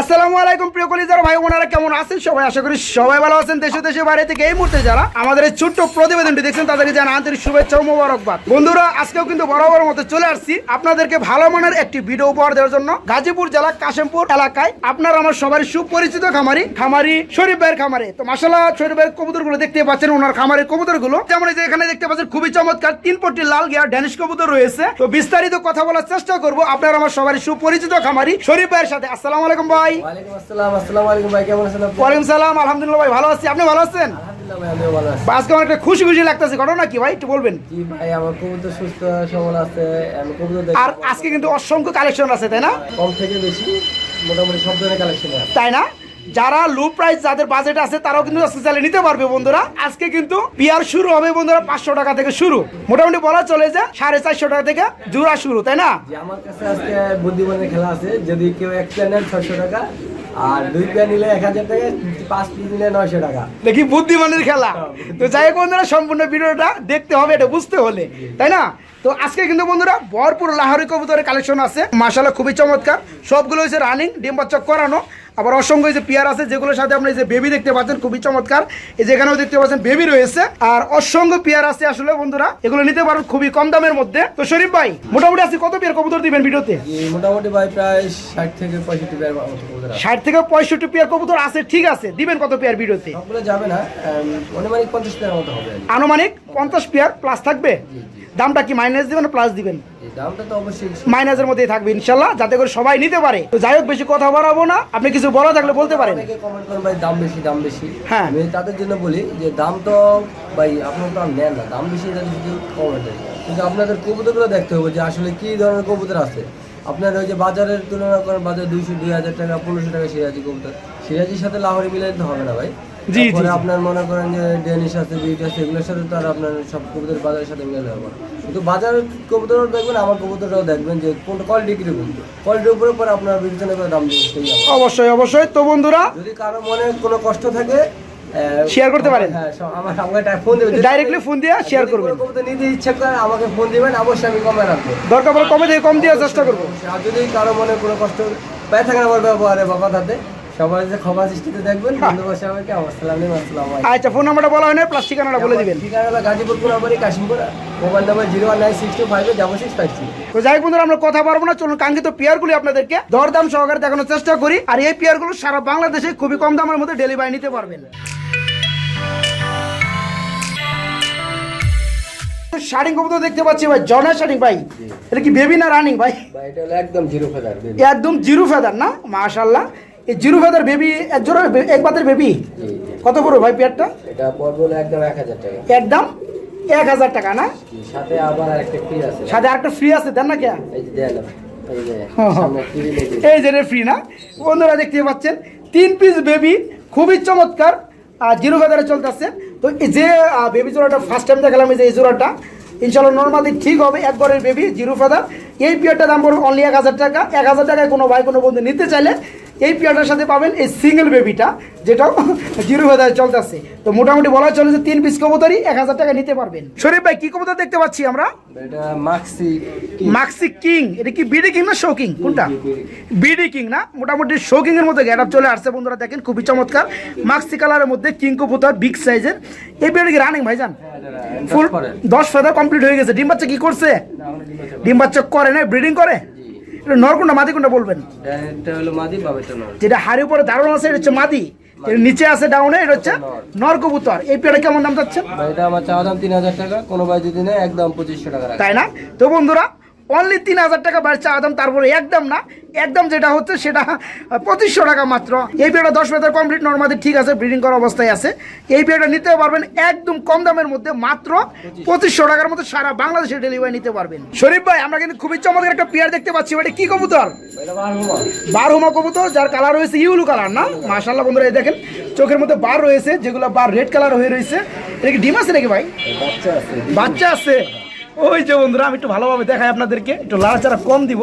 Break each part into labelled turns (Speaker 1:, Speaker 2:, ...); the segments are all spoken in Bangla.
Speaker 1: আসসালামু আলাইকুম, প্রিয় কলিজার ভাই বোনেরা, কেমন আছেন? সবাই আশা করি সবাই ভালো আছেন। দেশে দেশে বাইরে থেকে এই মুহূর্তে যারা আমাদের এই ছোট্ট প্রতিবেদনটি দেখছেন, তাদেরকে জানা আন্তরিক শুভেচ্ছা ও মোবারকবাদ। বন্ধুরা, আজকেও কিন্তু বরাবর মতো চলে আসছি আপনাদেরকে ভালো মানের একটি ভিডিও উপহার দেওয়ার জন্য। গাজীপুর জেলা কাশিমপুর এলাকায় আপনার আমার সবার সুপরিচিত খামারি খামারি শরীফ ভাইয়ের খামারে। তো মাসাল্লাহ শরীফ ভাইয়ের কবুতরগুলো দেখতে পাচ্ছেন, ওনার খামারের কবুতরগুলো। যেমন এই যে এখানে দেখতে পাচ্ছেন, খুবই চমৎকার, তিন পট্টি লাল গিয়ার ড্যানিশ কবুতর রয়েছে। তো বিস্তারিত কথা বলার চেষ্টা করব, আপনার আমার সবারই সুপরিচিত খামারি শরীফ ভাইয়ের সাথে। আসসালামু আলাইকুম ভাই।
Speaker 2: ওয়ালাইকুম আসসালাম আসসালামু আলাইকুম ভাই কেমন আছেন আপনি?
Speaker 1: ওয়ালাইকুম সালাম আলহামদুলিল্লাহ ভাই ভালো আছি। আপনি ভালো আছেন?
Speaker 2: আলহামদুলিল্লাহ ভাই আমিও ভালো আছি।
Speaker 1: আজকে আমার একটা খুশি খুশি লাগতেছে ঘটনা কি ভাই একটু বলবেন?
Speaker 2: ভাই আমার কবুতর সুস্থ সবল আছে আমি কবুতর
Speaker 1: আর আজকে কিন্তু অসংখ্য কালেকশন আছে তাই না?
Speaker 2: কম থেকে বেশি মোটামুটি সব ধরনের কালেকশন আছে।
Speaker 1: তাই না? যারা লো প্রাইস যাদের বাজেট আছে তারাও কিন্তু আজকে চালিয়ে নিতে পারবে বন্ধুরা। আজকে কিন্তু পিয়ার শুরু হবে বন্ধুরা পাঁচশো টাকা থেকে শুরু। মোটামুটি বলা চলে যে সাড়ে চারশো টাকা থেকে জোড়া শুরু তাই না?
Speaker 2: আমার কাছে আজকে বুদ্ধিমানের খেলা আছে। যদি কেউ এক নেন ছশো টাকা আর দুই পেয়ার নিলে এক হাজার টাকা পাঁচ পিস নিলে নয়শো টাকা।
Speaker 1: দেখি বুদ্ধিমানের খেলা। তো যাই হোক বন্ধুরা সম্পূর্ণ ভিডিওটা দেখতে হবে এটা বুঝতে হলে তাই না? তো আজকে কিন্তু বন্ধুরা ভরপুর লাহরি কবুতরের কালেকশন আছে। মাসালা খুবই চমৎকার। সবগুলো হচ্ছে রানিং ডিম বাচ্চা করানো। আবার অসংখ্য যে পিয়ার আছে যেগুলোর সাথে আপনি যে বেবি দেখতে পাচ্ছেন খুবই চমৎকার। এই যে এখানেও দেখতে পাচ্ছেন বেবি রয়েছে। আর অসংখ্য পিয়ার আছে আসলে বন্ধুরা এগুলো নিতে পারেন খুবই কম দামের মধ্যে। তো শরীফ ভাই মোটামুটি আজকে কত পিয়ার কবুতর দিবেন ভিডিওতে?
Speaker 2: মোটামুটি ভাই প্রায় ষাট থেকে পঁয়ষট্টি পেয়ার আছে।
Speaker 1: ষাট থেকে পঁয়ষট্টি পিয়ার কবুতর আছে ঠিক আছে। দিবেন কত পিয়ার ভিডিওতে?
Speaker 2: যাবে না অনুমানিক পঞ্চাশ পেয়ার মতো হবে
Speaker 1: আনুমানিক পঞ্চাশ পেয়ার প্লাস থাকবে? দামটা কি মাইনাস দিবেন না প্লাস দিবেন?
Speaker 2: দামটা তো অবশ্যই
Speaker 1: মাইনাসের মধ্যেই থাকবে ইনশাল্লাহ যাতে করে সবাই নিতে পারে। তো যাই হোক বেশি কথা বাড়াবো না। আপনি কিছু বলা থাকলে বলতে পারেন।
Speaker 2: কমেন্ট করেন ভাই দাম বেশি দাম বেশি।
Speaker 1: হ্যাঁ।
Speaker 2: আমি তাদের জন্য বলি যে দাম তো ভাই আপনারা তো নেন না। দাম বেশি এটা যদি কিন্তু আপনাদের কবুতরগুলো দেখতে হবে যে আসলে কি ধরনের কবুতর আছে। আপনার ওই যে বাজারের তুলনা করেন বাজার দুইশো দুই হাজার টাকা পনেরোশো টাকা সিরাজি কবুতর। সিরাজির সাথে লাহোরি মিলাই তো হবে না ভাই।
Speaker 1: জি, জি,
Speaker 2: আপনার মনে করেন যে ডেনিশ আছে বিউটি আছে এগুলোর সাথে তো আর আপনার সব কবুতর বাজারের সাথে মিলাতে হবে কিন্তু বাজারের কবুতরও দেখবেন আমার কবুতরটাও দেখবেন যে কোনটা কোয়ালিটি কীরকম। কোয়ালিটির উপরে পরে আপনার বিবেচনা করে দাম দিতে
Speaker 1: অবশ্যই অবশ্যই। তো বন্ধুরা
Speaker 2: যদি কারও মনে কোনো কষ্ট থাকে
Speaker 1: Share করতে পারেন।
Speaker 2: হ্যাঁ আমার আমাকে ফোন দেবেন।
Speaker 1: ডাইরেক্টলি ফোন দিয়ে শেয়ার করবেন।
Speaker 2: কবিতা নিতে ইচ্ছা করে আমাকে ফোন দিবেন অবশ্যই আমি কমে রাখব।
Speaker 1: দরকার পড়ে কমে থেকে কম দেওয়ার চেষ্টা করব।
Speaker 2: আর যদি কারও মনে কোনো কষ্ট পায় থাকেন আমার ব্যবহারে বা কথাতে সবাই যে ক্ষমা দৃষ্টিতে দেখবেন বন্ধু বসে আমাকে আসসালাম আসসালাম
Speaker 1: আচ্ছা ফোন নাম্বারটা বলা হয় না প্লাস ঠিকানাটা বলে দিবেন।
Speaker 2: ঠিকানা হলো Gazipur Konabari Kashimpur mobile number zero one nine six two five double six five
Speaker 1: তো যাই বন্ধুরা আমরা কথা পারব না চলুন কাঙ্ক্ষিত পেয়ারগুলি আপনাদেরকে দরদাম সহকারে দেখানোর চেষ্টা করি। আর এই পেয়ারগুলো সারা বাংলাদেশে খুবই কম দামের মধ্যে ডেলিভারি নিতে পারবেন। শাড়ি কবুতর দেখতে পাচ্ছি ভাই জনা শাড়ি ভাই। এটা কি বেবি না রানিং ভাই?
Speaker 2: বা এটা হলো একদম জিরো ফেদার
Speaker 1: একদম জিরো ফেদার না? মাশাল্লাহ এই জিরো ফেদার বেবি এক জোড়া এক বাতের বেবি কত পড়বে ভাই পেয়ারটা
Speaker 2: এটা পড়বে একদম এক হাজার টাকা।
Speaker 1: একদম এক হাজার টাকা না?
Speaker 2: সাথে আবার আরেকটা ফ্রি আছে।
Speaker 1: সাথে আরেকটা ফ্রি আছে দেন না কে?
Speaker 2: এই যে দেয়াল এই যে ফ্রি
Speaker 1: না? বন্ধুরা দেখতে পাচ্ছেন তিন পিস বেবি খুবই চমৎকার আর জিরো ফেদারে চলতেছে। তো এই যে বেবি জোড়াটা ফার্স্ট টাইম দেখালাম এই যে এই জোড়াটা ইনশাল্লাহ নর্মালি ঠিক হবে একবারের বেবি জিরো ফেদার এই পিয়ারটা দাম পড়বে অনলি এক হাজার টাকা এক হাজার টাকায় কোনো ভাই কোনো বন্ধু নিতে চাইলে এই পিয়ারটার সাথে পাবেন এই সিঙ্গেল বেবিটা যেটাও জিরো ফেদারে চলতেছে। তো মোটামুটি বলা চলে যে তিন পিস কবুতরই এক হাজার টাকা নিতে পারবেন। শরীফ ভাই কি কবুতর দেখতে পাচ্ছি আমরা?
Speaker 2: মাক্সি
Speaker 1: কিং এটা কি বিডি কিং না শো কিং কোনটা? বিডি কিং না? মোটামুটি শো কিং এর মধ্যে গেট আপ চলে আসছে বন্ধুরা দেখেন খুবই চমৎকার। মাক্সি কালারের মধ্যে কিং কবুতর বিগ সাইজের এই কি রানিং ভাইজান? ফুল দশ ফেদার কমপ্লিট হয়ে গেছে। ডিম বাচ্চা কি করছে? ডিম বাচ্চা করে না ব্রিডিং করে? নর কোনটা মাদি কোনটা বলবেন?
Speaker 2: এটা হলো মাদি পাবে এটা
Speaker 1: যেটা হাড়ি উপরে দারুণ আছে এটা হচ্ছে মাদি। এর নিচে আছে ডাউনে এটা হচ্ছে নর। কবুতর। এই পেয়ারে কেমন দাম যাচ্ছেন
Speaker 2: এটা আমার চাওয়া দাম তিন হাজার টাকা কোনো ভাই যদি নেয় একদম পঁচিশশো টাকা
Speaker 1: তাই না? তো বন্ধুরা অনলি তিন হাজার টাকা বাড়ছে আদাম তারপরে একদম না একদম যেটা হচ্ছে সেটা পঁচিশশো টাকা মাত্র। এই পেয়ারটা দশ মেটার কমপ্লিট নর্মালি ঠিক আছে ব্রিডিং করা অবস্থায় আছে। এই পেয়ারটা নিতে পারবেন একদম কম দামের মধ্যে মাত্র পঁচিশশো টাকার মধ্যে সারা বাংলাদেশে ডেলিভারি নিতে পারবেন। শরীফ ভাই আমরা কিন্তু খুবই চমৎকার একটা পেয়ার দেখতে পাচ্ছি এটা কি কবুতর? বারহুমা কবুতর যার কালার রয়েছে ইউলু কালার না? মাশাল্লাহ বন্ধুরা এই দেখেন চোখের মধ্যে বার রয়েছে যেগুলো বার রেড কালার হয়ে রয়েছে। এটা কি ডিম আছে নাকি ভাই?
Speaker 2: বাচ্চা আছে।
Speaker 1: বাচ্চা আছে। ওই যে বন্ধুরা আমি একটু ভালোভাবে দেখাই আপনাদেরকে। একটু লাড়াচাড়া কম দিব।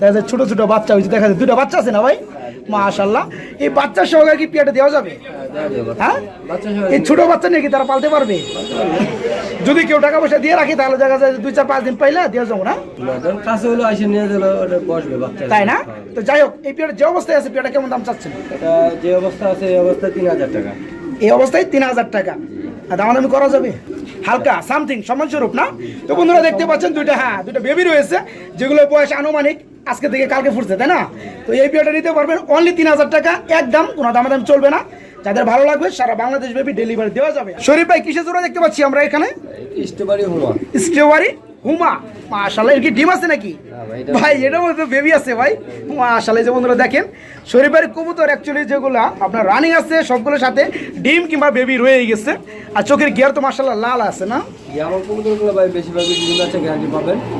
Speaker 1: দেখা যায় ছোট ছোট বাচ্চা হয়েছে। দেখা যায় দুটো বাচ্চা আছে না ভাই? মাশাল্লাহ এই বাচ্চা সহকারে কি পেয়ারটা দেওয়া যাবে? হ্যাঁ? এই ছোট বাচ্চা নিয়ে কি তারা পালতে পারবে? যদি কেউ টাকা পয়সা দিয়ে রাখি তাহলে দেখা যায় দুই চার পাঁচ দিন পাইলে দেওয়া যাব না?
Speaker 2: কাছে হলো এসে নিয়ে দিল বসবে বাচ্চা
Speaker 1: তাই না? তো যাই হোক এই পেয়ারটা যে অবস্থায় আছে পেয়ারটা কেমন দাম চাচ্ছেন?
Speaker 2: যে অবস্থা আছে এই অবস্থায় তিন হাজার টাকা।
Speaker 1: এই অবস্থায় তিন হাজার টাকা। দামাদামি করা যাবে? হালকা সামথিং সম্মানস্বরূপ না? তো বন্ধুরা দেখতে পাচ্ছেন দুইটা হ্যাঁ দুইটা বেবি রয়েছে যেগুলো বয়স আনুমানিক আজকে থেকে কালকে ফুটছে তাই না? তো এই বিয়েটা নিতে পারবেন অনলি তিন হাজার টাকা একদম কোনো দামাদাম চলবে না। যাদের ভালো লাগবে সারা বাংলাদেশ ব্যাপী ডেলিভারি দেওয়া যাবে। শরীফ ভাই কিসে জোড়া দেখতে পাচ্ছি আমরা এখানে?
Speaker 2: স্ট্রবেরি হুমা
Speaker 1: স্ট্রবেরি হুমা মাশাল্লাহ এর কি ডিম আছে নাকি?
Speaker 2: ভাই, এটা-
Speaker 1: ভাই এটার মধ্যে বেবি আছে ভাই। মাশাল্লাহ যে বন্ধুরা দেখেন শরীফের কবুতর অ্যাকচুয়ালি যেগুলা আপনার রানিং আছে সবগুলোর সাথে ডিম কিংবা বেবি রয়ে গেছে। আর চোখের গিয়ার তো মাশাল্লাহ লাল আছে না?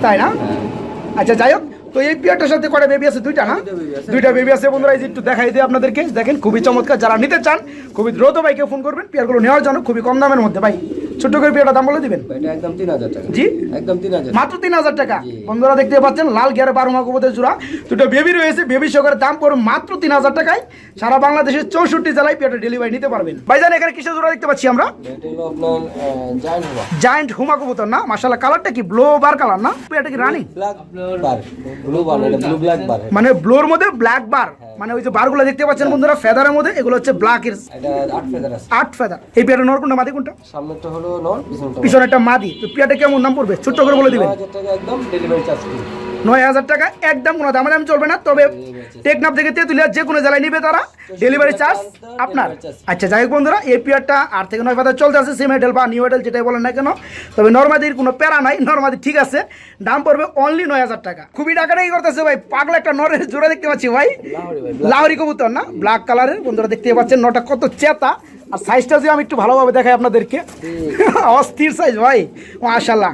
Speaker 1: তাই না?
Speaker 2: হ্যাঁ।
Speaker 1: আচ্ছা যাই হোক তো এই পিয়ারটার সাথে কটা বেবি আছে? দুইটা না?
Speaker 2: দুইটা
Speaker 1: দুইটা বেবি আছে বন্ধুরা এই যে একটু দেখাই দিই আপনাদেরকে। দেখেন খুবই চমৎকার যারা নিতে চান খুবই দ্রুত ভাইকে ফোন করবেন। পিয়ারগুলো নেওয়ার জন্য খুবই কম দামের মধ্যে ভাই। ছোট্ট করে পিয়ারটা দাম বলে দিবেন?
Speaker 2: একদম তিন হাজার টাকা।
Speaker 1: জি?
Speaker 2: একদম তিন হাজার
Speaker 1: মাত্র তিন হাজার টাকা? বন্ধুরা দেখতে পাচ্ছেন লাল গিয়ারে বারো মা কবুতর জোড়া। দুটো বেবি রয়েছে বেবি সহকারে দাম পড়বে মাত্র তিন হাজার টাকায়। সারা বাংলাদেশের চৌষট্টি জেলায় পেটে ডেলিভারি নিতে পারবেন। ভাইজান এখানে কিসের জোড়া দেখতে পাচ্ছি আমরা?
Speaker 2: জায়ান্ট হুমা
Speaker 1: কবুতর না? মাসাল্লাহ কালারটা কি ব্লো বার কালার না? এটা কি রানি?
Speaker 2: ব্ল্যাক বার বার ব্ল্যাক বার
Speaker 1: মানে ব্লোর মধ্যে ব্ল্যাক বার মানে ওই যে বারগুলো দেখতে পাচ্ছেন বন্ধুরা ফেদারের মধ্যে এগুলো হচ্ছে ব্ল্যাকের
Speaker 2: এটা আট ফেদার
Speaker 1: এই পেয়ারটা নর কোনটা মাদি কোনটা?
Speaker 2: সামনেরটা হলো নর পিছনটা
Speaker 1: পিছনে একটা মাদি। তো পেয়ারটা কেমন দাম পড়বে? ছোট্ট করে বলে দিবেন।
Speaker 2: টাকা একদম ডেলিভারি চার্জ ফ্রি
Speaker 1: নয় হাজার টাকা একদম কোনো দাম দাম চলবে না তবে টেকনাফ থেকে তেঁতুলিয়া যে কোনো জেলায় নিবে তারা। ডেলিভারি চার্জ আপনার। আচ্ছা যাই হোক বন্ধুরা এই পিয়ারটা আট থেকে নয় পাতা চলতে আছে সেম হেডেল বা নিউ হেডেল যেটাই বলেন না কেন। তবে নর্মাদির কোনো প্যারা নাই নর্মাদি ঠিক আছে। দাম পড়বে অনলি নয় হাজার টাকা। খুবই টাকাটাই করতেছে ভাই পাগলা একটা নরের জোড়া দেখতে পাচ্ছি ভাই।
Speaker 2: লাহরি
Speaker 1: কবুতর না? ব্ল্যাক কালারের বন্ধুরা দেখতে পাচ্ছেন নটা কত চেতা। আর সাইজটা যে আমি একটু ভালোভাবে দেখাই আপনাদেরকে। অস্থির সাইজ ভাই মাশাল্লাহ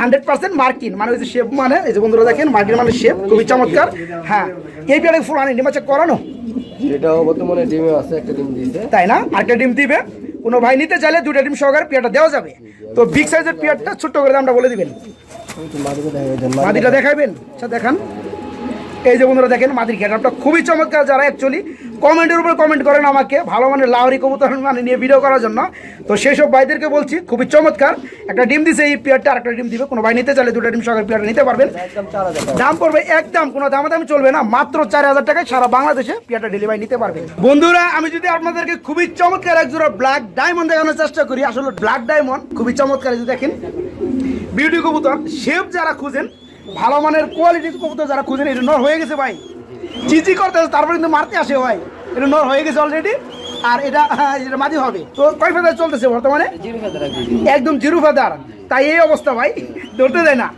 Speaker 2: হান্ড্রেড পার্সেন্ট
Speaker 1: মার্কিন মানে ওই যে শেপ মানে এই যে বন্ধুরা দেখেন মার্কিন মানে শেপ খুবই চমৎকার। হ্যাঁ এই পেয়ারে ফুল আনি ডিমাচে করানো?
Speaker 2: বর্তমানে ডিমে আছে একটা ডিম দিয়েছে।
Speaker 1: তাই না? আরেকটা ডিম দিবে। কোনো ভাই নিতে চাইলে দুটা ডিম সহকারে পেয়ারটা দেওয়া যাবে। তো বিগ সাইজের পেয়ারটা ছোট্ট করে দামটা বলে দিবেন। মাদিটা দেখাবেন? আচ্ছা দেখান। এই যে বন্ধুরা দেখেন মাদির ঘেরাপটা খুবই চমৎকার যারা অ্যাকচুয়ালি কমেন্টের উপর কমেন্ট করেন আমাকে ভালো মানের লাহরি কবুতর মানে নিয়ে ভিডিও করার জন্য। তো সেই সব ভাইদেরকে বলছি খুবই চমৎকার। একটা ডিম দিছে এই পেয়ারটা আরেকটা ডিম দিবে। কোনো ভাই নিতে চাইলে দুটো ডিম সহকারে পেয়ারটা নিতে পারবেন। দাম পড়বে একদম কোনো দামাদামি চলবে না। মাত্র চার হাজার টাকায় সারা বাংলাদেশে পিয়াটা ডেলিভারি নিতে পারবে বন্ধুরা আমি যদি আপনাদেরকে খুবই চমৎকার এক জোড়া ব্ল্যাক ডায়মন্ড দেখানোর চেষ্টা করি আসলে ব্ল্যাক ডায়মন্ড খুবই চমৎকার যদি দেখেন। বিউটি কবুতর শেপ যারা খুঁজেন ভালো মানের কোয়ালিটির কবুতর যারা খুঁজেন এটা নর হয়ে গেছে ভাই। চিচি করতে তারপর কিন্তু মারতে আসে ভাই। এটা নর হয়ে গেছে অলরেডি আর এটা হ্যাঁ, এটা মাঝি হবে। তো কয় ফেদার চলতেছে বর্তমানে?
Speaker 2: একদম
Speaker 1: জিরো ফেদার। তাই এই অবস্থা ভাই ধরতে দেয় না।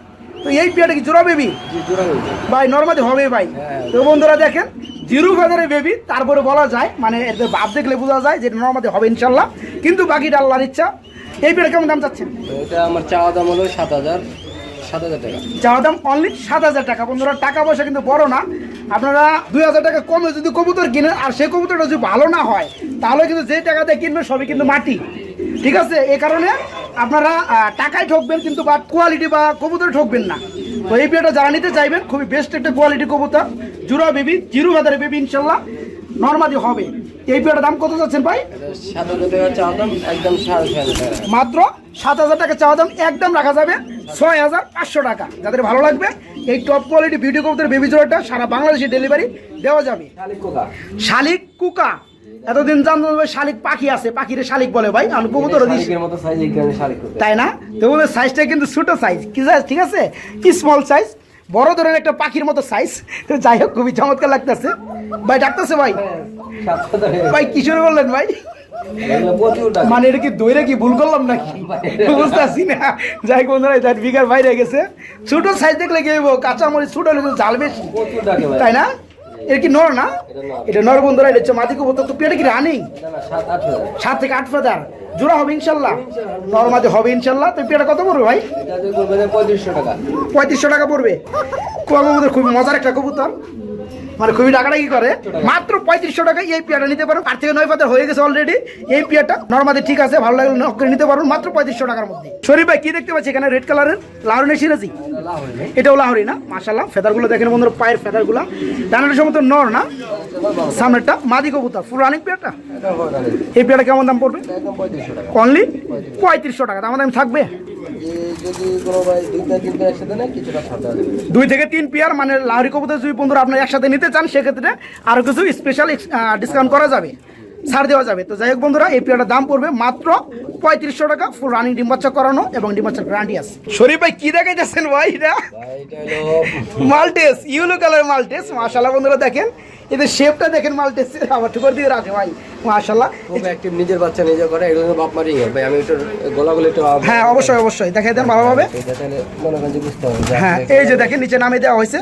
Speaker 1: তো এই পিয়াটা কি জোড়া বেবি ভাই নর্মালি হবে ভাই।
Speaker 2: হ্যাঁ।
Speaker 1: তো বন্ধুরা দেখেন জিরো ফেদারে বেবি তারপরে বলা যায় মানে এদের ভাব দেখলে বোঝা যায় যে নর্মালি হবে ইনশাল্লাহ কিন্তু বাকিটা আল্লাহর ইচ্ছা। এই পিয়াটা কেমন দাম চাচ্ছেন?
Speaker 2: এটা আমার চাওয়া দাম হলো সাত হাজার সাত হাজার টাকা।
Speaker 1: চাওয়া দাম অনলি সাত হাজার টাকা। বন্ধুরা টাকা পয়সা কিন্তু বড় না। আপনারা দুই হাজার টাকা কমে যদি কবুতর কিনেন, আর সেই কবুতরটা যদি ভালো না হয়, তাহলে কিন্তু যে টাকা দিয়ে কিনবেন, সবই কিন্তু মাটি। ঠিক আছে? এ কারণে আপনারা টাকায় ঠকবেন কিন্তু বা কোয়ালিটি বা কবুতরে ঠকবেন না। তো এই বিয়েটা যারা নিতে চাইবেন, খুবই বেস্ট একটা কোয়ালিটি কবুতর। জুরা বেবি, জিরো ভেদারে বেবি, ইনশাল্লাহ নর্মালি হবে। এই বিয়েটার দাম কত যাচ্ছেন ভাই? মাত্র সাত হাজার টাকা চাওয়া দাম, একদম রাখা যাবে ছয় হাজার পাঁচশো টাকা। যাদের ভালো লাগবে এই টপ কোয়ালিটি ভিডিও কবুতর বেবি জোড়াটা সারা বাংলাদেশে ডেলিভারি দেওয়া যাবে।
Speaker 2: শালিক কুকা।
Speaker 1: এতদিন জানতো যে শালিক পাখি আছে পাখিরে শালিক বলে ভাই আমি কবুতর তাই না? তো ওদের সাইজটা কিন্তু ছোট সাইজ কি সাইজ ঠিক আছে? কি স্মল সাইজ বড় ধরনের একটা পাখির মতো সাইজ তো যাই হোক খুবই চমৎকার লাগতেছে। ভাই ডাকতেছে ভাই। ভাই কিশোর বললেন ভাই। মানে এটা কি দইরে কি ভুল করলাম নাকি? বুঝতে পারছি না। যাই বন্ধুরা এটা বিঘার বাইরে গেছে। ছোট সাইজ দেখলে কি হইব? কাঁচা মরিচ ছোট হলে জাল বেশি। তাই না? এর কি নর না?
Speaker 2: এটা নর।
Speaker 1: এটা বন্ধুরা এটা হচ্ছে মাদি কবুতর। তো পেটে কি রানিং?
Speaker 2: সাত
Speaker 1: থেকে আট ফেদার জোড়া হবে ইনশাল্লাহ নর মাদি হবে ইনশাল্লাহ তো পেটে কত পড়বে ভাই?
Speaker 2: পঁয়ত্রিশশো টাকা
Speaker 1: পঁয়ত্রিশশো টাকা পড়বে কবুতর খুবই মজার একটা কবুতর। মানে খুবই টাকাটা কি করে। মাত্র পঁয়ত্রিশশো টাকা এই পেয়ারটা নিতে পারো। আট থেকে নয় পাতার হয়ে গেছে অলরেডি এই পেয়ারটা নর্মালি ঠিক আছে, ভালো লাগলে নক করে নিতে পারো। মাত্র পঁয়ত্রিশশো টাকার মধ্যে। শরীফ ভাই, কি দেখতে পাচ্ছি এখানে? রেড কালারের লাউনে সিরাজি। এটাও লাহরি না? মাশাল্লাহ ফেদারগুলো দেখেন বন্ধুরা, পায়ের ফেদারগুলো। ডানাটা সম্ভবত নর না? সামনেরটা মাদি কবুতর। ফুল রানিং পেয়ারটা? এই পেয়ারটা কেমন দাম পড়বে? অনলি পঁয়ত্রিশশো টাকা দাম দাম থাকবে?
Speaker 2: দেওয়া যাবে।
Speaker 1: দুই থেকে তিন পেয়ার মানে লাহরি কবুতর যদি বন্ধুরা আপনার একসাথে নিতে চান সেক্ষেত্রে আরও কিছু স্পেশাল ডিসকাউন্ট করা যাবে ছাড় দেওয়া যাবে। তো যাই হোক বন্ধুরা এই পেয়ারটার দাম পড়বে মাত্র পঁয়ত্রিশশো টাকা ফুল রানিং ডিম বাচ্চা করানো এবং ডিম বাচ্চার গ্যারান্টি আছে। শরীফ ভাই কি দেখাইতেছেন ভাই এটা
Speaker 2: ভাই এটা
Speaker 1: মাল্টেস ইউলো কালার মাল্টেস মাশাল্লাহ বন্ধুরা দেখেন এদের শেপটা দেখেন মাল্টেস আবার ঠুকর দিয়ে রাখে ভাই মাশাল্লাহ
Speaker 2: খুব অ্যাক্টিভ নিজের বাচ্চা নিজে করে এগুলো বাপ মারি ভাই আমি একটু গোলাগুলো একটু
Speaker 1: হ্যাঁ অবশ্যই অবশ্যই। দেখাই দেন ভালোভাবে
Speaker 2: মনে করেন বুঝতে হবে
Speaker 1: হ্যাঁ এই যে দেখেন নিচে নামে দেওয়া হয়েছে।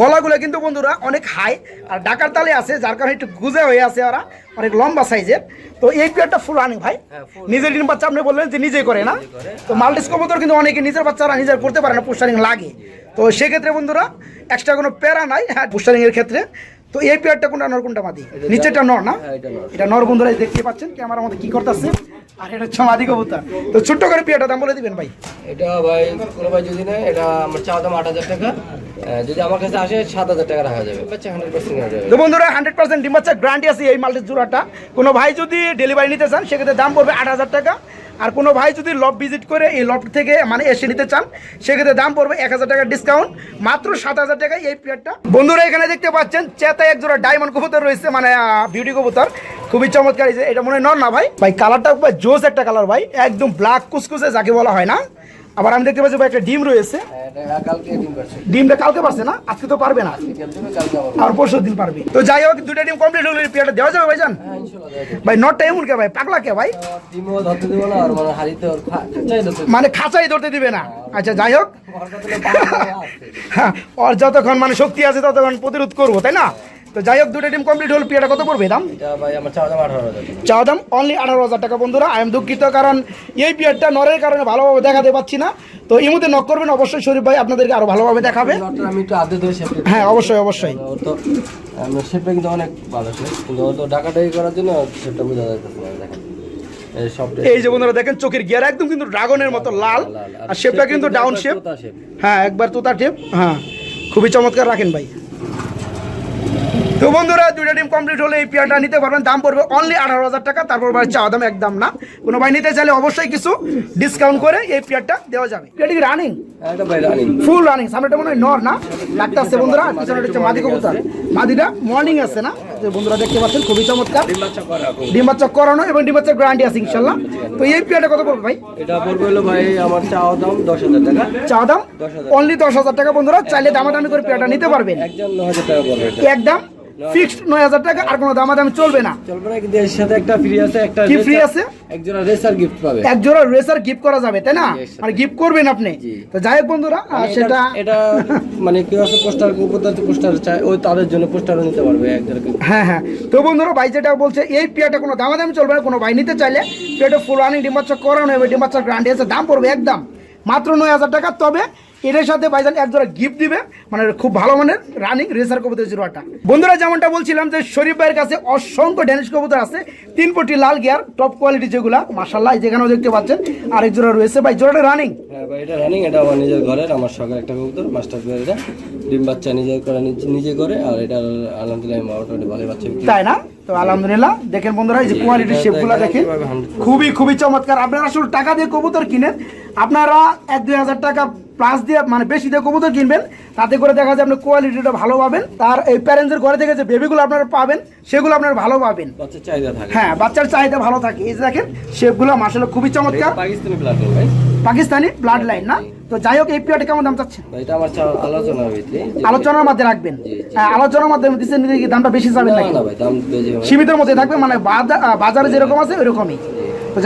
Speaker 1: গলাগুলো কিন্তু বন্ধুরা অনেক হাই আর ডাকার তালে আছে যার কারণে একটু গুজে হয়ে আছে ওরা অনেক লম্বা সাইজের তো এই পেয়ারটা ফুল রানিং ভাই।
Speaker 2: হ্যাঁ,
Speaker 1: নিজের ডিম বাচ্চা আপনি বললেন যে নিজেই করে না? তো মাল্টিস কবুতর কিন্তু অনেকে নিজের বাচ্চারা নিজের করতে পারে না পুষ্টারিং লাগে। তো সেক্ষেত্রে বন্ধুরা এক্সট্রা কোনো প্যারা নাই। হ্যাঁ পুষ্টারিং এর ক্ষেত্রে তো এই পেয়ারটা কোনটা নর কোনটা মাদি?
Speaker 2: এটা
Speaker 1: নিচেরটা নর না?
Speaker 2: হ্যাঁ, এটা নর।
Speaker 1: বন্ধুরা দেখতে পাচ্ছেন ক্যামেরার মধ্যে কি করতেছে? আর এটা হচ্ছে মাদি কবুতর। তো ছোট্ট করে পেয়ারটা দাম বলে দিবেন ভাই।
Speaker 2: এটা ভাই কোনো ভাই যদি নেয় এটা আমার চাওয়া দাম আট হাজার টাকা। যদি আমার কাছে আসে সাত হাজার টাকা রাখা যাবে। বাচ্চা হান্ড্রেড পার্সেন্ট
Speaker 1: তো বন্ধুরা হান্ড্রেড পার্সেন্ট ডিম বাচ্চা গ্যারান্টি আছে এই মাল্টির জোড়াটা। কোনো ভাই যদি ডেলিভারি নিতে চান সেক্ষেত্রে দাম পড়বে আট হাজার টাকা। আর কোনো ভাই যদি লব ভিজিট করে এই লব থেকে মানে এসে নিতে চান, সেক্ষেত্রে দাম পড়বে এক হাজার টাকা ডিসকাউন্ট মাত্র সাত হাজার টাকায় এই প্লেটটা বন্ধুরা, এখানে দেখতে পাচ্ছেন চেতায় এক জোড়া ডায়মন্ড কবুতর রয়েছে মানে বিউটি কবুতর। খুবই চমৎকার এটা মনে নর না ভাই? ভাই কালারটা জোস একটা কালার ভাই, একদম ব্ল্যাক কুসকুসে, যাকে বলা হয় না। আবার আমি দেখতে পাচ্ছি ভাই একটা ডিম রয়েছে।
Speaker 2: হ্যাঁ,
Speaker 1: ডিমটা কালকে পারছে না? আজকে তো পারবে না। আর পরশু দিন পারবে। তো যাই হোক দুটা ডিম কমপ্লিট হলে পেয়ারটা দেওয়া যাবে ভাইজান?
Speaker 2: হ্যাঁ।
Speaker 1: ভাই নটটা এমন কে ভাই? পাগলা কে ভাই?
Speaker 2: মানে খাঁচাই ধরতে দেবো।
Speaker 1: মানে খাঁচাই ধরতে দিবে না। আচ্ছা যাই হোক। হ্যাঁ, ওর যতক্ষণ মানে শক্তি আছে ততক্ষণ প্রতিরোধ করব তাই না? তো যাই হোক দুটো ডিম কমপ্লিট হল। পেয়ারটা কত পড়বে দাম?
Speaker 2: ভাই দাম
Speaker 1: অনলি আঠারো হাজার টাকা বন্ধুরা। আই এম দুঃখিত কারণ এই পিয়ারটা নরের কারণে ভালোভাবে দেখাতে পাচ্ছি না। তো এই মধ্যে নক করবেন অবশ্যই শরীফ ভাই আপনাদেরকে আরও ভালোভাবে দেখাবে।
Speaker 2: আমি একটু আদে ধরে
Speaker 1: হ্যাঁ অবশ্যই অবশ্যই।
Speaker 2: তো শেপটা কিন্তু অনেক ভালো কিন্তু তো ডাকাটাই করার জন্য শেপটা বোঝা যাইতেছে এই
Speaker 1: যে বন্ধুরা দেখেন চোখের গিয়ার একদম কিন্তু ড্রাগনের মতো লাল। আর শেপটা কিন্তু ডাউন শেপ হ্যাঁ একবার তোতা টেপ হ্যাঁ খুবই চমৎকার রাখেন ভাই। তো বন্ধুরা দুইটা টিম কমপ্লিট হলে এই পেয়ারটা নিতে পারবেন। দাম পড়বে অনলি আঠারো হাজার টাকা তারপর ভাই চাওয়া দাম একদম না। কোনো ভাই নিতে চাইলে অবশ্যই কিছু ডিসকাউন্ট করে এই পেয়ারটা দেওয়া যাবে।
Speaker 2: এটা ভাই রানিং
Speaker 1: ফুল রানিং সামনেটা মনে হয় নর না? ডাক্তার আছে বন্ধুরা পিছনে হচ্ছে মাদি কবুতর। মাদিটা মর্নিং আছে না? যে বন্ধুরা দেখতে পাচ্ছেন খুবই চমৎকার।
Speaker 2: ডিম বাচ্চা করা
Speaker 1: ডিম বাচ্চা করানো এবং ডিম বাচ্চা গ্যারান্টি আছে ইনশাল্লাহ। তো এই পেয়ারটা কত পড়বে ভাই?
Speaker 2: এটা পড়বে হলো ভাই আমার চাওয়া দাম দশ হাজার টাকা।
Speaker 1: চাওয়া দাম অনলি দশ হাজার টাকা বন্ধুরা চাইলে দামাদামি করে পেয়ারটা নিতে পারবেন।
Speaker 2: ন হাজার টাকা পড়বে
Speaker 1: একদম? ফিক্সড নয় হাজার টাকা আর কোনো দামাদামি চলবে না।
Speaker 2: চলবে না কিন্তু এর সাথে একটা ফ্রি আছে একটা
Speaker 1: কি free আছে?
Speaker 2: এক জোড়া রেসার গিফট পাবে।
Speaker 1: এক জোড়া রেসার গিফট করা যাবে তাই না? গিফট করবেন আপনি। তো যাই হোক বন্ধুরা সেটা
Speaker 2: এটা- মানে কেউ আছে পোস্টার পোস্টার চায় ওই তাদের জন্য পোস্টারও নিতে পারবে এক জোড়া
Speaker 1: হ্যাঁ হ্যাঁ। তো বন্ধুরা ভাই যেটা বলছে এই পেয়ারটা কোনো দামাদামি চলবে না কোনো ভাই নিতে চাইলে পেয়ারটা ফুল রানিং ডিম্বাচ্চা করানো হবে ডিম্বাচ্চার গ্রান্টি আছে দাম পড়বে একদম। মাত্র নয় হাজার টাকা তবে এটার সাথে ভাইজান এক জোড়া গিফট দিবে মানে খুব ভালো মানের রানিং রেসার কবুতর জিরোটা বন্ধুরা যেমনটা বলছিলাম যে শরীফ ভাইয়ের কাছে অসংখ্য ড্যানিশ কবুতর আছে তিন পটি লাল গিয়ার টপ কোয়ালিটি যেগুলা মাসাল্লাহ যেখানেও দেখতে পাচ্ছেন আরেক জোড়া রয়েছে। ভাই জোড়াটা রানিং
Speaker 2: হ্যাঁ ভাই এটা রানিং এটা আমার নিজের ঘরের আমার শখের একটা কবুতর মাস্টার এটা। ডিম বাচ্চা নিজে করে নিজে- নিজে করে আর এটা আলহামদুলিল্লাহ মোটামুটি ভালো বাচ্চা
Speaker 1: তাই না? তো আলহামদুলিল্লাহ দেখেন বন্ধুরা এই যে শেপগুলো
Speaker 2: দেখেন
Speaker 1: দেখেন
Speaker 2: কীভাবে 100%
Speaker 1: খুবই খুবই চমৎকার। আপনারা আসলে টাকা দিয়ে কবুতর কিনেন আপনারা এক দুই হাজার টাকা প্লাস দিয়ে মানে বেশি দিয়ে কবুতর কিনবেন তাতে করে দেখা যায় আপনি কোয়ালিটিটা ভালো পাবেন। তার এই প্যারেন্টসের ঘরে থেকে যে বেবিগুলো আপনারা পাবেন সেগুলো আপনারা ভালো পাবেন।
Speaker 2: বাচ্চার চাহিদা থাকে।
Speaker 1: হ্যাঁ বাচ্চার চাহিদা ভালো থাকে। এই যে দেখেন শেপগুলো মাসালে খুবই চমৎকার।
Speaker 2: পাকিস্তানি ব্লাড ভাই?
Speaker 1: পাকিস্তানি ব্লাড লাইন না? তো যাই হোক এই পিয়াটা কেমন দাম চাচ্ছেন?
Speaker 2: এটা আমার চা- আলোচনার
Speaker 1: মধ্যে রাখবেন। হ্যাঁ, আলোচনার মাধ্যমে দিচ্ছেন দামটা বেশি যাবে নাকি। সীমিতের মধ্যে থাকবে মানে বাজা- বাজারে যেরকম আছে ওইরকমই।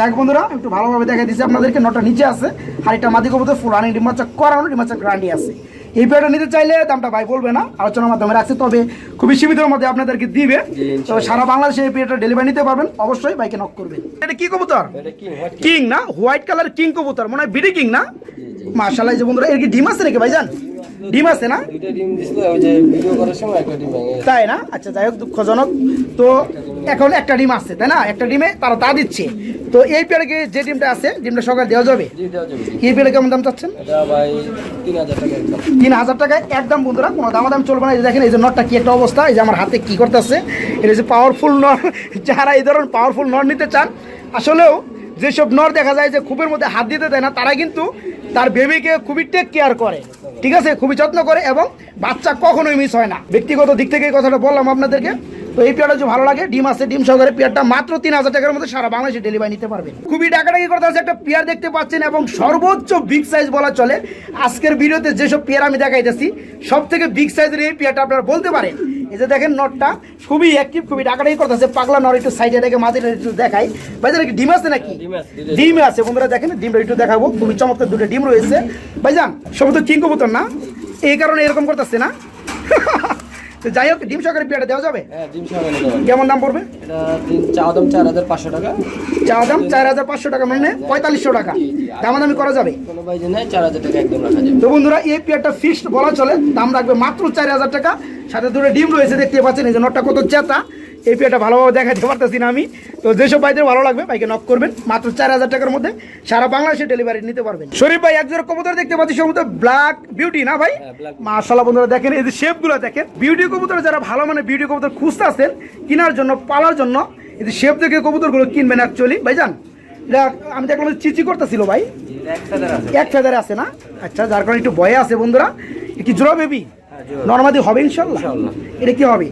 Speaker 1: হোক বন্ধুরা একটু ভালোভাবে দেখা দিচ্ছি আপনাদেরকে। নটা নিচে আছে এটা মাদি কবুতর ফুল রানিং ডিমাচা করানো ডিমাচা গ্রান্ডি আছে। এই পেয়ারটা নিতে চাইলে দামটা ভাই বলবে না আলোচনার মাধ্যমে রাখছে তবে খুবই সীমিতের মধ্যে আপনাদেরকে দিবে। তবে সারা বাংলাদেশে এই পেয়ারটা ডেলিভারি নিতে পারবেন অবশ্যই বাইকে নক করবেন। এটা কি কবুতর?
Speaker 2: কি কিং
Speaker 1: না? হোয়াইট কালার কিং কবুতর মনে হয় বিডি কিং না? মার্শাল্লাহ যে বন্ধুরা এর কি ডিম আছে নাকি ভাইজান? ডিম আছে না?
Speaker 2: দুইটা ডিম দিছিল ওই যে ভিডিও করার সময় একটা ডিম ভেঙে
Speaker 1: তাই না? আচ্ছা যাই হোক দুঃখজনক। তো এখন একটা ডিম আছে তাই না? একটা ডিমে তারা তা দিচ্ছে। তো এই পেয়ারকে যে ডিমটা আছে ডিমটা সকাল দেওয়া যাবে? এই পেয়ারে কেমন দাম চাচ্ছেন?
Speaker 2: তিন হাজার টাকা একদম
Speaker 1: বন্ধুরা কোনো দামাদাম চলবে না। এই যে দেখেন এই যে নটটা কি একটা অবস্থা। এই যে আমার হাতে কি করতেছে এটা যে পাওয়ারফুল নর। যারা এই ধরনের পাওয়ারফুল নর নিতে চান আসলেও যেসব নর দেখা যায় যে খুবের মধ্যে হাত দিতে দেয় না তারা কিন্তু তার বেবিকে খুবই টেক কেয়ার করে, ঠিক আছে? খুবই যত্ন করে এবং বাচ্চা কখনোই মিস হয় না। ব্যক্তিগত দিক থেকে এই কথাটা বললাম আপনাদেরকে। তো এই পেয়ারটা যদি ভালো লাগে, ডিম আছে, ডিম সহকারে পেয়ারটা মাত্র তিন হাজার টাকার মধ্যে সারা বাংলাদেশে ডেলিভারি নিতে পারবেন। খুবই ডাকাডাকি করতে আছে একটা পেয়ার দেখতে পাচ্ছেন এবং সর্বোচ্চ বিগ সাইজ বলা চলে। আজকের ভিডিওতে যেসব পেয়ার আমি দেখাইতেছি সব থেকে বিগ সাইজের এই পেয়ারটা আপনারা বলতে পারেন। এই যে দেখেন নটটা খুবই অ্যাক্টিভ খুবই ডাকাডাকি করতেছে পাগলা নর একটু সাইডে রেখে মাঝে একটু দেখাই। ভাইজান কি ডিম আছে নাকি?
Speaker 2: ডিম আছে,
Speaker 1: ডিম আছে। বন্ধুরা দেখেন ডিমটা একটু দেখাবো। খুবই চমৎকার দুটো ডিম রয়েছে। ভাইজান সব তো কিং কবুতর না? এই কারণে এরকম করতেছে না? তো যাই হোক ডিম সহকারে দেওয়া যাবে?
Speaker 2: হ্যাঁ ডিম সহ
Speaker 1: কেমন দাম পড়বে?
Speaker 2: এটা চা দাম চার হাজার পাঁচশো টাকা।
Speaker 1: চা দাম চার হাজার পাঁচশো টাকা মানে পঁয়তাল্লিশশো টাকা। দামাদামি করা যাবে?
Speaker 2: কোনো ভাই যে নেয় চার হাজার টাকা একদম রাখা যাবে।
Speaker 1: তো বন্ধুরা এই পেয়ারটা ফিক্সড বলা চলে। দাম রাখবে মাত্র চার হাজার টাকা। সাথে দুটো ডিম রয়েছে দেখতে পাচ্ছেন এই যে নটটা কত চেতা এই পেয়ারটা ভালোভাবে দেখাতে পারতেছি না আমি। তো যেসব ভাইদের ভালো লাগবে ভাইকে নক করবেন। মাত্র চার হাজার টাকার মধ্যে সারা বাংলাদেশে ডেলিভারি নিতে পারবেন। শরীফ ভাই এক জোড়া কবুতর দেখতে পাচ্ছি সমুদ্র ব্ল্যাক বিউটি না ভাই?
Speaker 2: হ্যাঁ,
Speaker 1: মাশাল্লাহ বন্ধুরা দেখেন এই যে শেপগুলো দেখেন। বিউটি কবুতর যারা ভালো মানে বিউটি কবুতর খুঁজতে আছেন কেনার জন্য পালার জন্য এই যে শেপ দেখে কবুতরগুলো কিনবেন অ্যাকচুয়ালি ভাইজান এটা আমি দেখলাম চিচি করতেছিল ভাই।
Speaker 2: এক ফেদার আছে।
Speaker 1: না? আচ্ছা যার কারণে একটু ভয়ে আছে বন্ধুরা। কি জোড়া বেবি। নর্মাদি হবে ইনশাল্লাহ। এটা কি হবে?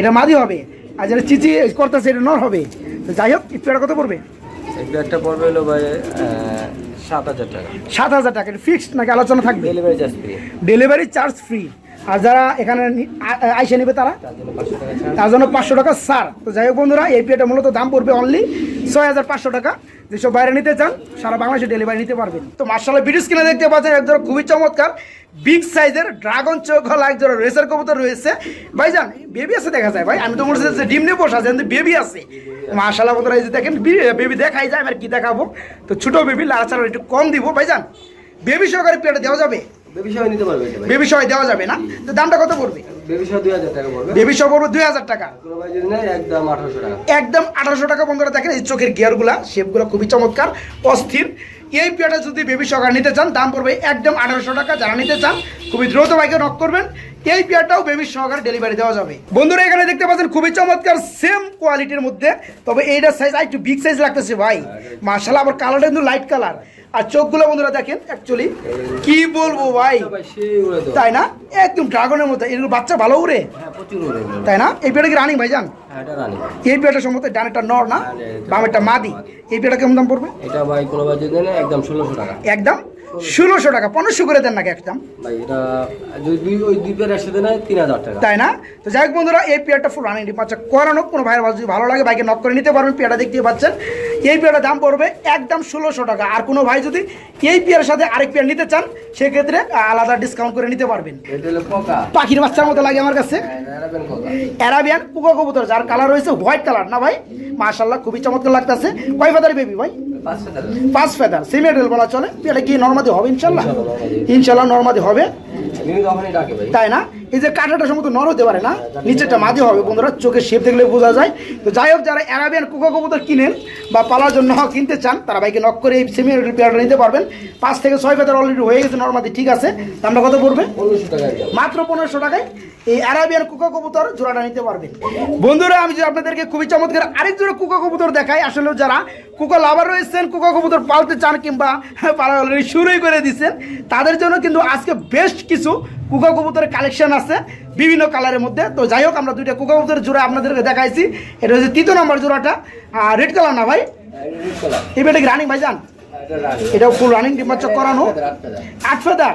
Speaker 1: এটা মাদি হবে। আর যেটা চিচি করতেছে এটা নর হবে। তো যাই হোক একটু একটা কত পড়বে?
Speaker 2: একটা পড়বে হলো ভাই সাত হাজার টাকা।
Speaker 1: সাত হাজার টাকা। ফিক্সড নাকি আলোচনা থাকবে?
Speaker 2: Delivery charge free
Speaker 1: delivery charge free আর যারা এখানে আইসে নেবে তারা?
Speaker 2: তার জন্য পাঁচশো টাকা
Speaker 1: সার তো যাই হোক বন্ধুরা, এই পেটা মূলত দাম পড়বে অনলি ছয় হাজার পাঁচশো টাকা। যেসব বাইরে নিতে চান, সারা বাংলাদেশে ডেলিভারি নিতে পারবেন। তো মার্শাল্লাহ ভিডিও স্ক্রিনে দেখতে পাচ্ছেন একজন খুবই চমৎকার বিগ সাইজের ড্রাগন চোখ হল একজন রেসার কবুতর রয়েছে। ভাই যান বেবি আছে দেখা যায়, ভাই? আমি তো মনে হচ্ছে ডিম নিয়ে বসে আছে, কিন্তু বেবি আছে। মার্শাল্লাহ বন্ধুরা, এই যে দেখেন বেবি দেখাই যায় আমি আর কি দেখাবো? তো ছোট বেবি লাড়াচাড়া একটু কম দিব। ভাই যান বেবি সহকারে পেটে দেওয়া যাবে?
Speaker 2: বেবি সহ নিতে পারবে এটা
Speaker 1: বেবি সহ দেওয়া যাবে না? তো দামটা কত পড়বে?
Speaker 2: বেবি সহ দুই হাজার টাকা পড়বে।
Speaker 1: বেবি সহ পড়বে দুই হাজার টাকা।
Speaker 2: কোনো ভাই যদি নেয় একদম টাকা।
Speaker 1: একদম আঠারোশো টাকা বন্ধুরা দেখেন এই চোখের গিয়ারগুলা শেপগুলো খুবই চমৎকার অস্থির। এই পেয়ারটা যদি বেবি সকার নিতে চান দাম পড়বে একদম আঠারোশো টাকা। যারা নিতে চান খুবই দ্রুত বাইকে নক করবেন। এই পেয়ারটাও বেবি সহকারে ডেলিভারি দেওয়া যাবে। বন্ধুরা এখানে দেখতে পাচ্ছেন খুবই চমৎকার সেম কোয়ালিটির মধ্যে তবে এইটার সাইজ একটু বিগ সাইজ লাগতেছে ভাই। মার্শাল আবার কালারটা কিন্তু লাইট কালার আর চোখগুলো বন্ধুরা দেখেন অ্যাকচুয়ালি কি বলব ভাই? তাই না? একদম ড্রাগনের মতো। এগুলো বাচ্চা ভালো উড়ে?
Speaker 2: হ্যাঁ।
Speaker 1: তাই না? এই পেয়ারটা কি রানিং ভাই যান
Speaker 2: হ্যাঁ
Speaker 1: এই পেয়ারটা সম্ভবত ডানেরটা নর না? বামেরটা মাদি। এই পেয়ারটা কেমন দাম পড়বে?
Speaker 2: এটা ভাই কোনো একদম ষোলোশো টাকা।
Speaker 1: একদম? ষোলোশো। টাকা পনেরোশো করে দেন নাকি একদম?
Speaker 2: ভাই এটা যদি ওই দুই পেয়ার একসাথে নেয় তিন হাজার টাকা।
Speaker 1: তাই না? তো যাই হোক বন্ধুরা এই পেয়ারটা ফুল রানিং বাচ্চা করানো কোনো ভাইয়ের যদি ভালো লাগে বাইকে নক করে নিতে পারবেন পেয়ারটা দেখতে পাচ্ছেন। এই পেয়ারটার দাম পড়বে একদম ষোলোশো টাকা। আর কোনো ভাই যদি এই পেয়ারের সাথে আরেক পেয়ার নিতে চান সেক্ষেত্রে আলাদা ডিসকাউন্ট করে নিতে পারবেন। পাখির বাচ্চার মতো লাগে আমার কাছে।
Speaker 2: এরাবেন পোকা।
Speaker 1: কবুতর যার কালার রয়েছে হোয়াইট কালার না ভাই? মাশাল্লাহ খুবই চমৎকার লাগতেছে। কয় ফাদার বেবি ভাই?
Speaker 2: পাঁচ হাজার
Speaker 1: পাঁচ ফেদার সিমেন্টেল বলা চলে। এটা কি নর্মাদি হবে ইনশাল্লাহ।
Speaker 2: ইনশাল্লাহ, নর্মাদি।
Speaker 1: হবে। তাই না? এই যে কাঁটাটা সম্ভবত নর হতে পারে না নিচেরটা মাঝে হবে বন্ধুরা চোখের শেপ দেখলে বোঝা যায়। তো যাই হোক যারা অ্যারাবিয়ান কুকা কবুতর কিনেন বা পালার জন্য কিনতে চান তারা বাইকে নক করে এই সেমি পেয়ারটা নিতে পারবেন। পাঁচ থেকে ছয় ফেদার অলরেডি হয়ে গেছে নর্মাদি ঠিক আছে। দামটা কত পড়বে? মাত্র পনেরোশো টাকায় এই অ্যারাবিয়ান কুকা কবুতর জোড়াটা নিতে পারবেন। বন্ধুরা আমি যে আপনাদেরকে খুবই চমৎকার আরেক জোড়া কুকা কবুতর দেখাই আসলে যারা কুকা লাভার রয়েছেন কুকা কবুতর পালতে চান কিংবা পালা অলরেডি শুরুই করে দিচ্ছেন তাদের জন্য কিন্তু আজকে বেস্ট কিছু কুকা কবুতরের কালেকশন আছে, বিভিন্ন কালারের মধ্যে। তো যাই হোক, আমরা দুইটা কুকা কবুতরের জোড়া আপনাদেরকে দেখাইছি। এটা হচ্ছে তৃতীয় নম্বর জোড়াটা। আর রেড কালার না ভাই? এই বেটা রানিং ভাই যান
Speaker 2: এটা
Speaker 1: এটাও ফুল রানিং ডিম্বাচক করানো।
Speaker 2: আট ফেদার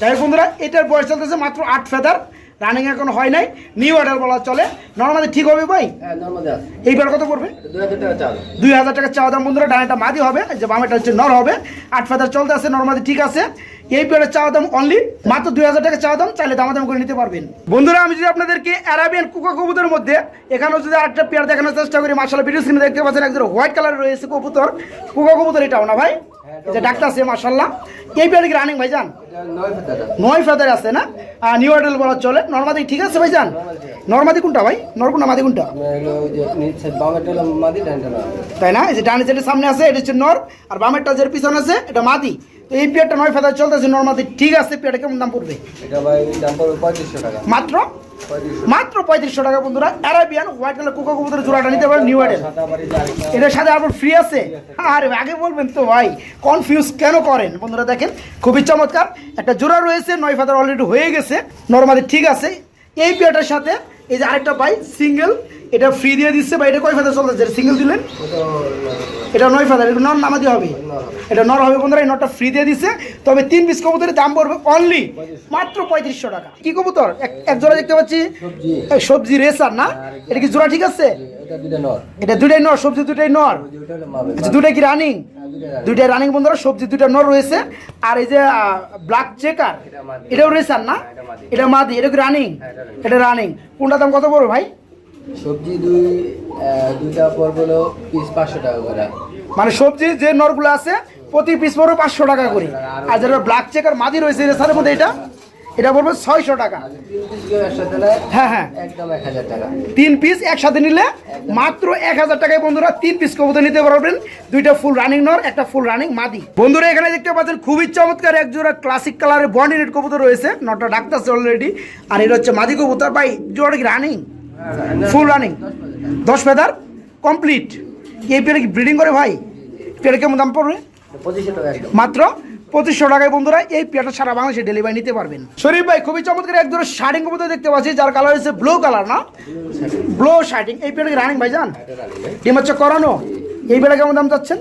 Speaker 1: যাই হোক বন্ধুরা, এটার বয়স চলতেছে মাত্র আট ফেদার রানিং এখন হয় নাই। নিউ অর্ডার বলা চলে। নর্মালি ঠিক হবে ভাই?
Speaker 2: হ্যাঁ
Speaker 1: এইবার কত পড়বে?
Speaker 2: দুই হাজার টাকা
Speaker 1: চাওয়া। দাম বন্ধুরা ডানেটা মাদি হবে এই যে বামেটা হচ্ছে নর হবে। আট ফেদার চলতে আছে নর্মালি ঠিক আছে। এই পেয়ারের চাওয়া দাম অনলি মাত্র দুই হাজার টাকা চাওয়া দাম চাইলে দামাদাম করে নিতে পারবেন। বন্ধুরা আমি যদি আপনাদেরকে অ্যারাবিয়ান কুকা কবুতরের মধ্যে এখানেও যদি আরেকটা পেয়ার দেখানোর চেষ্টা করি মার্শাল ভিডিও স্ক্রিনে দেখতে পাচ্ছেন একজন হোয়াইট কালার রয়েছে কবুতর। কুকা কবুতর এটাও না ভাই? যে ডাক্তার আছে মার্শাল্লাহ এই পেয়ারটা রানিং ভাইজান?
Speaker 2: নয় ফেদার
Speaker 1: আছে। না? আর নিউ অর্ডার বলা চলে। নর্মাদি ঠিক আছে ভাইজান? নর্মাদি কোনটা ভাই? নর মাদি কোনটা। তাই না? এই যে ডান যেটা সামনে আছে এটা হচ্ছে নর আর বামেরটা যে পিছনে আছে এটা মাদি। তো এই পেয়ারটা নয় ফেদার চলতেছে নর্মাদি ঠিক আছে পেয়ারটা কেমন দাম পড়বে?
Speaker 2: এটা ভাই দাম পড়বে পঁয়ত্রিশশো টাকা।
Speaker 1: মাত্র? মাত্র পঁয়ত্রিশশো টাকা বন্ধুরা। অ্যারাবিয়ান হোয়াইট কালার কোকা কবুতরের জোড়াটা নিতে পারেন নিউ
Speaker 2: আরেকটা
Speaker 1: এটার সাথে আপনার ফ্রি আছে? আরে আগে বলবেন তো ভাই কনফিউজ কেন করেন? বন্ধুরা দেখেন খুবই চমৎকার। একটা জোড়া রয়েছে নয় ফাদার অলরেডি হয়ে গেছে নর্মালি ঠিক আছে। এই পেয়ারটার সাথে এই যে আরেকটা ভাই সিঙ্গেল এটা ফ্রি দিয়ে দিচ্ছে বা এটা কয় ফাদার চলতেছে? সিঙ্গেল দিলেন? এটা নয় ফাদার এটা নর নামাদি হবে। এটা নর হবে বন্ধুরা এই নটটা ফ্রি দিয়ে দিচ্ছে। তবে তিন পিস কবুতরের দাম পড়বে অনলি মাত্র পঁয়ত্রিশশো টাকা। কি কবুতর? এক- জোড়া দেখতে পাচ্ছি?
Speaker 2: সবজি।
Speaker 1: এই সবজি রেসার না? এটা কি জোড়া ঠিক আছে?
Speaker 2: এটা
Speaker 1: দুটাই নর। সবজি দুটাই নর। আচ্ছা, দুটাই কি রানিং
Speaker 2: হ্যাঁ,
Speaker 1: দুইটা রানিং বন্ধুরা সবজি দুইটা নর রয়েছে। আর এই যে ব্ল্যাক চেকার এটাও রেসার না?
Speaker 2: এটা মাদি।
Speaker 1: এটা কি রানিং
Speaker 2: হ্যাঁ, এটা
Speaker 1: এটা রানিং কোনটা দাম কত পড়বে ভাই?
Speaker 2: সবজি দুই দুইটা পর হলো পিস পাঁচশো টাকা করে।
Speaker 1: মানে সবজি যে নরগুলো আছে প্রতি পিস পড়বে পাঁচশো টাকা করে। আর যেটা ব্ল্যাক চেকার মাদি রয়েছে রেসারের মধ্যে এটা এটা পড়বে ছয়শো টাকা।
Speaker 2: আর
Speaker 1: হ্যাঁ হ্যাঁ। তিন পিস একসাথে নিলে মাত্র এক হাজার টাকায় বন্ধুরা তিন পিস কবুতর নিতে পারবেন। দুইটা ফুল রানিং নর একটা ফুল রানিং মাদি। বন্ধুরা এখানে দেখতে পাচ্ছেন খুবই চমৎকার এক জোড়া ক্লাসিক কালারের বন্ডি রেড কবুতর রয়েছে। নটা ডাক্তার অলরেডি আর এটা হচ্ছে মাদি কবুতর। ভাই জোড়া কি রানিং ফুল রানিং দশ ফেদার কমপ্লিট এই পেয়ারে কি ব্রিডিং করে ভাই? পেয়ারে কেমন দাম পড়বে? মাত্র পঁচিশশো টাকায় বন্ধুরা, এই পেয়ারটা সারা বাংলাদেশে ডেলিভারি নিতে পারবেন। শরীফ ভাই, খুবই চমৎকার এক ধরনের শার্টিং মধ্যে দেখতে পাচ্ছি, যার কালার হচ্ছে ব্লু কালার না? ব্লু শার্টিং এই পেয়ারটা রানিং ভাই
Speaker 2: রানী
Speaker 1: ডিম হচ্ছে করানো? এই বেলা কেমন দাম চাচ্ছেন?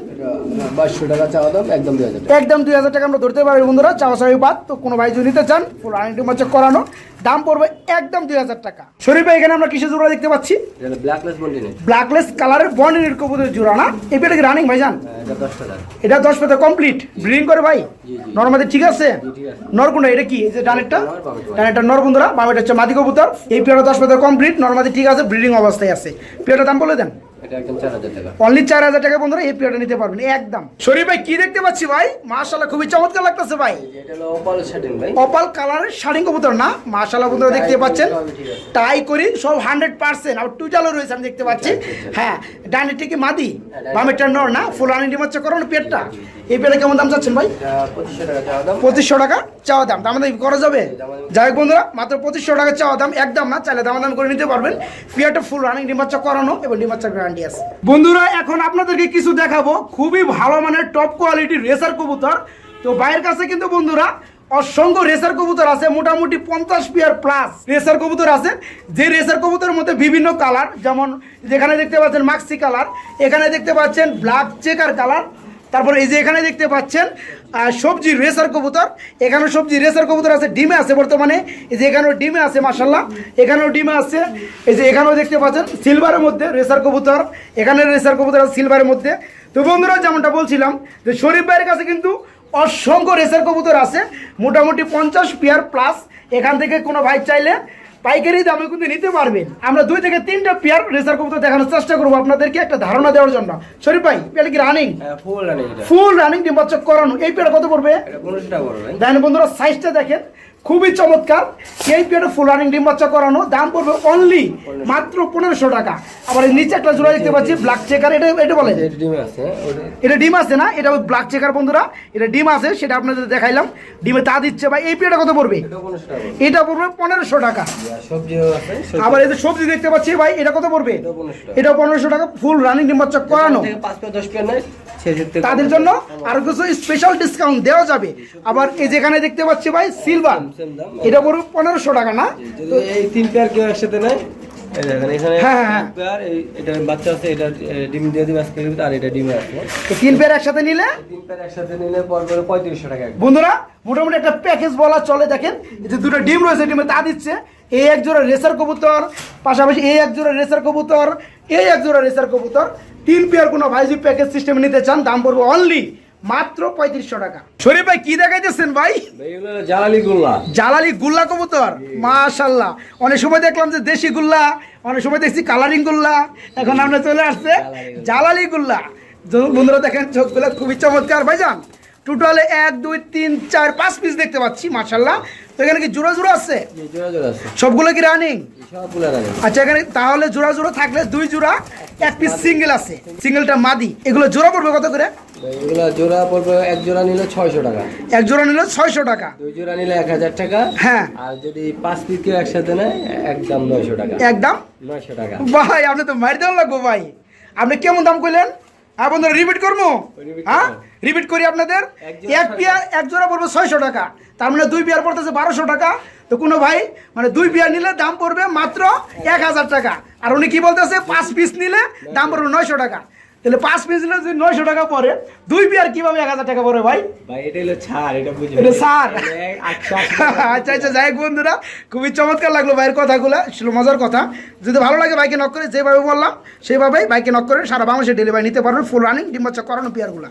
Speaker 2: বাইশশো টাকা চাওয়া দাম একদম দুই হাজার টাকা।
Speaker 1: একদম দুই হাজার টাকা আমরা ধরতে পারি বন্ধুরা চাওয়া চাওয়ি বাদ তো কোনো ভাই যদি নিতে চান ফুল ডিম হচ্ছে করানো দাম পড়বে একদম দুই হাজার টাকা। শরীফ এখানে আমরা কিসের জোড়া দেখতে পাচ্ছি?
Speaker 2: ব্ল্যাকলেস
Speaker 1: ব্ল্যাকলেস কালারের বন্ডিনের কবুতরের জোড়া না? এই কি রানিং ভাই
Speaker 2: এটা দশ টাকা।
Speaker 1: এটা দশ পেতে কমপ্লিট ব্রিডিং করে ভাই। নর্মাদি ঠিক আছে? নরকুন্ডা এটা কি? এই যে ডানেরটা। ডানেরটা নর বন্ধুরা বামেটা হচ্ছে মাদি কবুতর। এই পেয়ারটা দশ পেতে কমপ্লিট নর্মাদি ঠিক আছে ব্রিডিং অবস্থায় আছে। পেয়ারটার দাম বলে দেন।
Speaker 2: এটা একদম টাকা।
Speaker 1: অনলি চার হাজার টাকা বন্ধুরা এই নিতে পারবেন একদম। শরীফ ভাই কি দেখতে পাচ্ছি ভাই? খুবই চমৎকার লাগতেছে ভাই।
Speaker 2: এটা হলো ওপাল শাটিন ভাই।
Speaker 1: অপাল কালারের শাড়ি কবুতর না? বন্ধুরা দেখতে পাচ্ছেন। টাই করি সব হান্ড্রেড পার্সেন্ট আর টুটালও রয়েছে আমি দেখতে পাচ্ছি। হ্যাঁ ডানেরটা কি মাদি বামেরটা নর না ফুল আনি ডিমাচ্ছে করো পেটটা। এই পেটে কেমন দাম চাচ্ছেন ভাই?
Speaker 2: টাকা চাওয়া দাম।
Speaker 1: দাম। করা যাবে? যাই হোক বন্ধুরা মাত্র পঁচিশশো টাকা চাওয়া দাম। একদম না চাইলে দাম দাম করে নিতে পারবেন। পিয়ারটা ফুল রানিং ডিমাচ্চা করানো এবং ডিমাচ্চা গ্যারান্টি বন্ধুরা, এখন আপনাদেরকে কিছু দেখাবো। খুবই ভালো মানের টপ কোয়ালিটির রেসার কবুতর। তো বাইরের কাছে কিন্তু বন্ধুরা, অসংখ্য রেসার কবুতর আছে, মোটামুটি পঞ্চাশ পিয়ার প্লাস রেসার কবুতর আছে। যে রেসার কবুতরের মধ্যে বিভিন্ন কালার যেমন যেখানে দেখতে পাচ্ছেন মাক্সি কালার এখানে দেখতে পাচ্ছেন ব্ল্যাক চেকার কালার তারপরে এই যে এখানে দেখতে পাচ্ছেন সবজি রেসার কবুতর। এখানেও সবজি রেসার কবুতর আছে, ডিমে আছে বর্তমানে। এই যে এখানেও ডিমে আছে মাসাল্লাহ এখানেও ডিমে আছে। এই যে এখানেও দেখতে পাচ্ছেন, সিলভারের মধ্যে রেসার কবুতর। এখানে রেসার কবুতর আছে সিলভারের মধ্যে। তো বন্ধুরা, যেমনটা বলছিলাম যে শরীফ ভাইয়ের কাছে কিন্তু অসংখ্য রেসার কবুতর আছে। মোটামুটি পঞ্চাশ পেয়ার প্লাস এখান থেকে কোনো ভাই চাইলে পাইকারি দামে কিন্তু নিতে পারবেন। আমরা দুই থেকে তিনটা পেয়ার রেসার কবুতর দেখানোর চেষ্টা করব আপনাদেরকে একটা ধারণা দেওয়ার জন্য। শরীফ ভাই পেয়ার কি running
Speaker 2: full running
Speaker 1: full running ডিম্বাচক করানো। এই পেয়ার কত পড়বে?
Speaker 2: পনেরোশো টাকা পড়বে
Speaker 1: দেখেন বন্ধুরা সাইজটা দেখেন। খুবই চমৎকার। এই পেয়ারটা ফুল রানিং ডিম বাচ্চা করানো দাম পড়বে অনলি মাত্র পনেরোশো টাকা। আবার নিচে একটা জোড়া দেখতে পাচ্ছি ব্ল্যাক চেকার এটা এটা বলে?
Speaker 2: এটা ডিমে আছে
Speaker 1: না? এটা ব্ল্যাক চেকার বন্ধুরা এটা ডিম আছে সেটা আপনাদের দেখাইলাম। ডিমে তা দিচ্ছে ভাই এই পেয়ারটা কত পড়বে?
Speaker 2: এটা পড়বে।
Speaker 1: পনেরোশো টাকা। আবার এই যে সবজি দেখতে পাচ্ছি ভাই এটা কত পড়বে?
Speaker 2: এটাও 1500 টাকা।
Speaker 1: এটা পনেরোশো টাকা ফুল রানিং ডিম বাচ্চা করানো। তাদের জন্য আরও কিছু স্পেশাল ডিসকাউন্ট দেওয়া যাবে। আবার এই যেখানে দেখতে পাচ্ছি ভাই সিলভার
Speaker 2: সেম দাম
Speaker 1: এটা পড়বে পনেরোশো টাকা না?
Speaker 2: যদি এই তিন পেয়ার কেউ একসাথে নেয় এই দেখেন এখানে। তিন পেয়ার এই এটা বাচ্চা এটা এ, ডিম দিয়ে দিবে আজকে আর এটা ডিমে আছে।
Speaker 1: তো তিন পেয়ার একসাথে নিলে?
Speaker 2: একসাথে নিলে পর পঁয়ত্রিশশো টাকা।
Speaker 1: বন্ধুরা মোটামুটি একটা প্যাকেজ বলা চলে দেখেন যে দুটো ডিম রয়েছে ডিমে তা দিচ্ছে। এই এক জোড়া রেসার কবুতর পাশাপাশি এই এক জোড়া রেসার কবুতর এই এক জোড়া রেসার কবুতর। তিন পেয়ার কোনো ভাইজি প্যাকেজ সিস্টেমে নিতে চান দাম পড়বে অনলি মাত্র পঁয়ত্রিশশো টাকা। শরীফ ভাই কি দেখাইতেছেন ভাই?
Speaker 2: জালালি গোল্লা।
Speaker 1: জালালি গুল্লা কবুতর। মাশাল্লাহ। অনেক সময় দেখলাম যে দেশি গুল্লা অনেক সময় দেখছি কালারিং গুল্লা। এখন আমরা চলে আসছে জালালি গুল্লা। বন্ধুরা দেখেন চোখগুলো খুবই চমৎকার। ভাইজান টোটালে এক দুই তিন চার পাঁচ পিস দেখতে পাচ্ছি মার্শাল্লাহ তো এখানে কি জোড়া জোড়া আছে?
Speaker 2: জি, জোড়া জোড়া আছে।
Speaker 1: সবগুলো কি রানিং আচ্ছা এখানে তাহলে জোড়া জোড়া থাকলে দুই জোড়া এক পিস সিঙ্গেল আছে। সিঙ্গেলটা মাদি। এগুলো জোড়া পড়বে কত করে?
Speaker 2: এগুলো জোড়া পড়বে এক জোড়া নিলে ছয়শো টাকা।
Speaker 1: এক জোড়া নিলে ছয়শো টাকা।
Speaker 2: দুই জোড়া নিলে এক হাজার টাকা।
Speaker 1: হ্যাঁ।
Speaker 2: আর যদি পাঁচ পিস কেউ একসাথে নেয় একদম নয়শো টাকা।
Speaker 1: একদম?
Speaker 2: নয়শো টাকা।
Speaker 1: ভাই আপনি তো মারি দেওয়ার লাগবো ভাই। আপনি কেমন দাম কইলেন? হ্যাঁ বন্ধুরা রিপিট করব? হ্যাঁ? রিপিট করি আপনাদের?
Speaker 2: এক
Speaker 1: পেয়ার এক জোড়া পড়বে ছয়শো টাকা। তার মানে দুই পেয়ার পড়তেছে বারোশো টাকা। তো কোনো ভাই মানে দুই পেয়ার নিলে দাম পড়বে মাত্র এক হাজার টাকা। আর উনি কি বলতেছে? পাঁচ পিস নিলে দাম পড়বে নয়শো টাকা। তাহলে পাঁচ পিস নিলে যদি নয়শো টাকা পরে দুই পেয়ার কীভাবে এক হাজার টাকা পরে ভাই?
Speaker 2: ভাই এটা হলো ছাড় এটা বুঝবে
Speaker 1: এটা ছাড়।
Speaker 2: আচ্ছা
Speaker 1: আচ্ছা যাই বন্ধুরা খুবই চমৎকার লাগল ভাইয়ের কথাগুলো ছিল মজার কথা। যদি ভালো লাগে বাইকে নক করে যেভাবে বললাম সেইভাবেই বাইকে নক করে সারা বাংলাদেশে ডেলিভারি নিতে পারবেন ফুল রানিং ডিম্বাচ্ছা করানো পেয়ারগুলো।